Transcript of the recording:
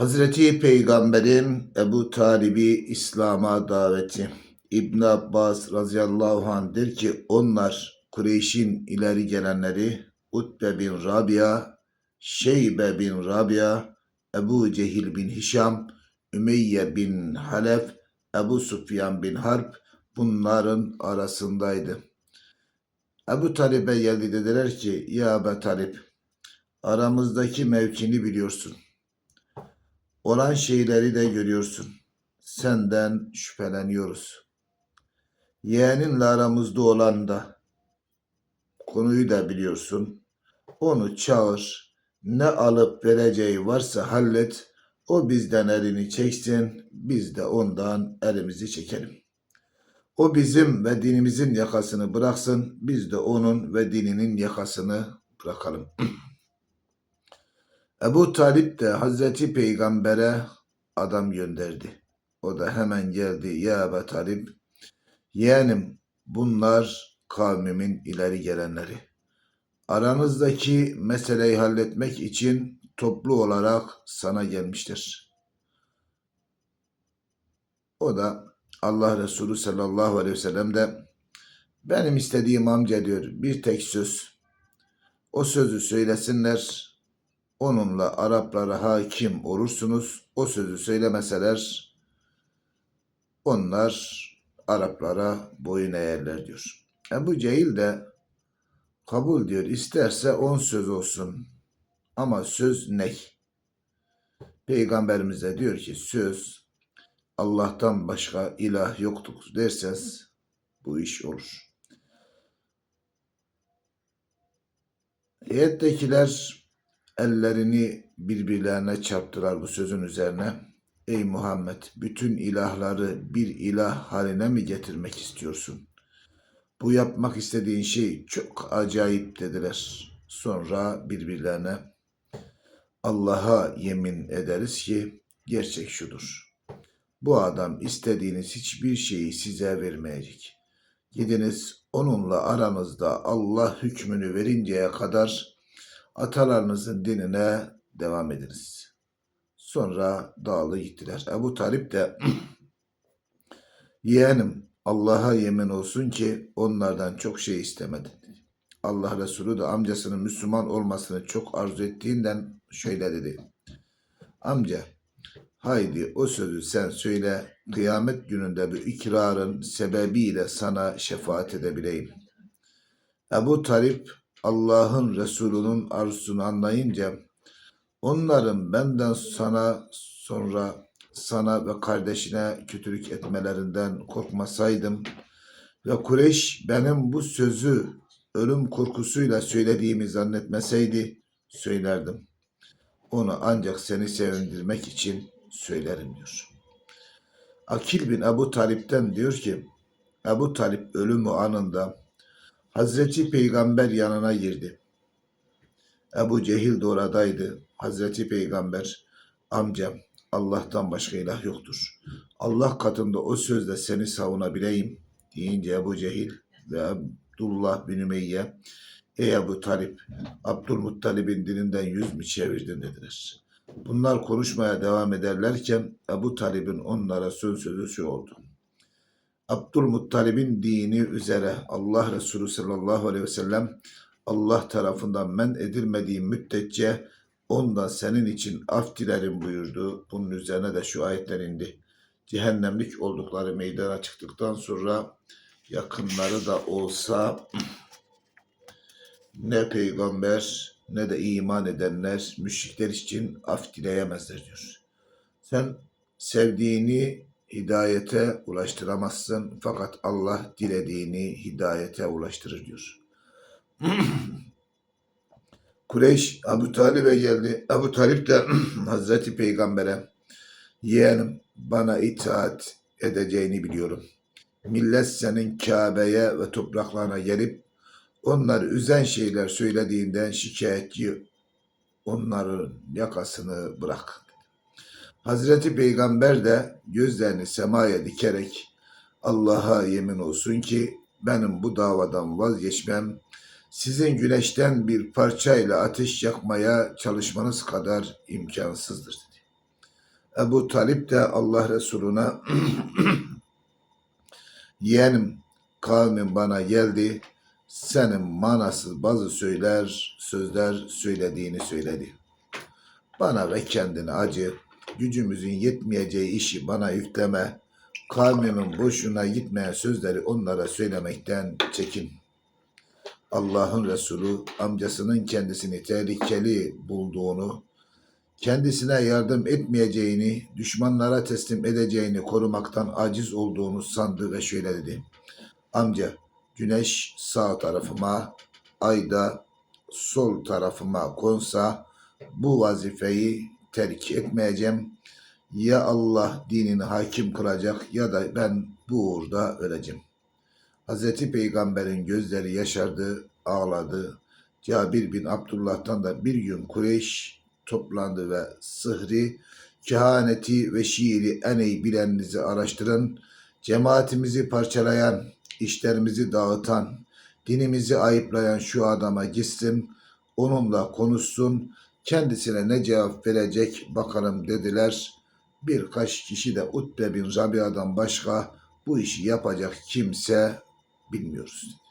Hazreti Peygamber'in Ebu Talib'i İslam'a daveti. İbn Abbas radıyallahu anh ki onlar Kureyş'in ileri gelenleri Utbe bin Rabia, Şeybe bin Rabia, Ebu Cehil bin Hişam, Ümeyye bin Halef, Ebu Sufyan bin Harp bunların arasındaydı. Ebu Talib'e geldi dediler ki ya Ebu Talib aramızdaki mevkini biliyorsun. Olan şeyleri de görüyorsun. Senden şüpheleniyoruz. Yeğeninle aramızda olan da konuyu da biliyorsun. Onu çağır. Ne alıp vereceği varsa hallet. O bizden elini çeksin. Biz de ondan elimizi çekelim. O bizim ve dinimizin yakasını bıraksın. Biz de onun ve dininin yakasını bırakalım. Ebu Talip de Hazreti Peygamber'e adam gönderdi. O da hemen geldi. Ya Ebu Talip, yeğenim bunlar kavmimin ileri gelenleri. Aranızdaki meseleyi halletmek için toplu olarak sana gelmiştir. O da Allah Resulü sallallahu aleyhi ve sellem de benim istediğim amca diyor bir tek söz. O sözü söylesinler onunla Araplara hakim olursunuz. O sözü söylemeseler onlar Araplara boyun eğerler diyor. Ebu Cehil de kabul diyor. İsterse on söz olsun. Ama söz ne? Peygamberimiz de diyor ki söz Allah'tan başka ilah yoktur derseniz bu iş olur. Heyettekiler ellerini birbirlerine çarptılar bu sözün üzerine. Ey Muhammed bütün ilahları bir ilah haline mi getirmek istiyorsun? Bu yapmak istediğin şey çok acayip dediler. Sonra birbirlerine Allah'a yemin ederiz ki gerçek şudur. Bu adam istediğiniz hiçbir şeyi size vermeyecek. Gidiniz onunla aranızda Allah hükmünü verinceye kadar atalarınızın dinine devam ediniz. Sonra dağılı gittiler. Ebu Talip de yeğenim Allah'a yemin olsun ki onlardan çok şey istemedi. Allah Resulü de amcasının Müslüman olmasını çok arzu ettiğinden şöyle dedi. Amca haydi o sözü sen söyle kıyamet gününde bu ikrarın sebebiyle sana şefaat edebileyim. Ebu Talip Allah'ın Resulü'nün arzusunu anlayınca onların benden sana sonra sana ve kardeşine kötülük etmelerinden korkmasaydım ve Kureyş benim bu sözü ölüm korkusuyla söylediğimi zannetmeseydi söylerdim. Onu ancak seni sevindirmek için söylerim diyor. Akil bin Ebu Talip'ten diyor ki Ebu Talip ölümü anında Hazreti Peygamber yanına girdi. Ebu Cehil de oradaydı. Hazreti Peygamber amcam Allah'tan başka ilah yoktur. Allah katında o sözle seni savunabileyim deyince Ebu Cehil ve Abdullah bin Ümeyye Ey Ebu Talip, Abdülmuttalib'in dininden yüz mü çevirdin dediler. Bunlar konuşmaya devam ederlerken Ebu Talib'in onlara söz sözü şu oldu. Abdülmuttalib'in dini üzere Allah Resulü sallallahu aleyhi ve sellem Allah tarafından men edilmediği müddetçe ondan senin için af dilerim buyurdu. Bunun üzerine de şu ayetler indi. Cehennemlik oldukları meydana çıktıktan sonra yakınları da olsa ne peygamber ne de iman edenler müşrikler için af dileyemezler diyor. Sen sevdiğini hidayete ulaştıramazsın fakat Allah dilediğini hidayete ulaştırır diyor. Kureyş Abu Talib'e geldi. Abu Talip de Hazreti Peygamber'e yeğenim bana itaat edeceğini biliyorum. Millet senin Kabe'ye ve topraklarına gelip onları üzen şeyler söylediğinden şikayetçi onların yakasını bırak. Hazreti Peygamber de gözlerini semaya dikerek Allah'a yemin olsun ki benim bu davadan vazgeçmem sizin güneşten bir parçayla ateş yakmaya çalışmanız kadar imkansızdır dedi. Ebu Talip de Allah Resulüne yeğenim kavmin bana geldi senin manasız bazı söyler sözler söylediğini söyledi. Bana ve kendine acı, gücümüzün yetmeyeceği işi bana yükleme, kavmimin boşuna gitmeyen sözleri onlara söylemekten çekin. Allah'ın Resulü amcasının kendisini tehlikeli bulduğunu, kendisine yardım etmeyeceğini, düşmanlara teslim edeceğini korumaktan aciz olduğunu sandı ve şöyle dedi. Amca, güneş sağ tarafıma, ay da sol tarafıma konsa bu vazifeyi terk etmeyeceğim. Ya Allah dinini hakim kılacak ya da ben bu uğurda öleceğim. Hazreti Peygamber'in gözleri yaşardı, ağladı. Cabir bin Abdullah'tan da bir gün Kureyş toplandı ve sıhri, kehaneti ve şiiri en iyi bileninizi araştırın. Cemaatimizi parçalayan, işlerimizi dağıtan, dinimizi ayıplayan şu adama gitsin, onunla konuşsun, kendisine ne cevap verecek bakalım dediler. Birkaç kişi de Utbe bin Rabia'dan başka bu işi yapacak kimse bilmiyoruz. dedi.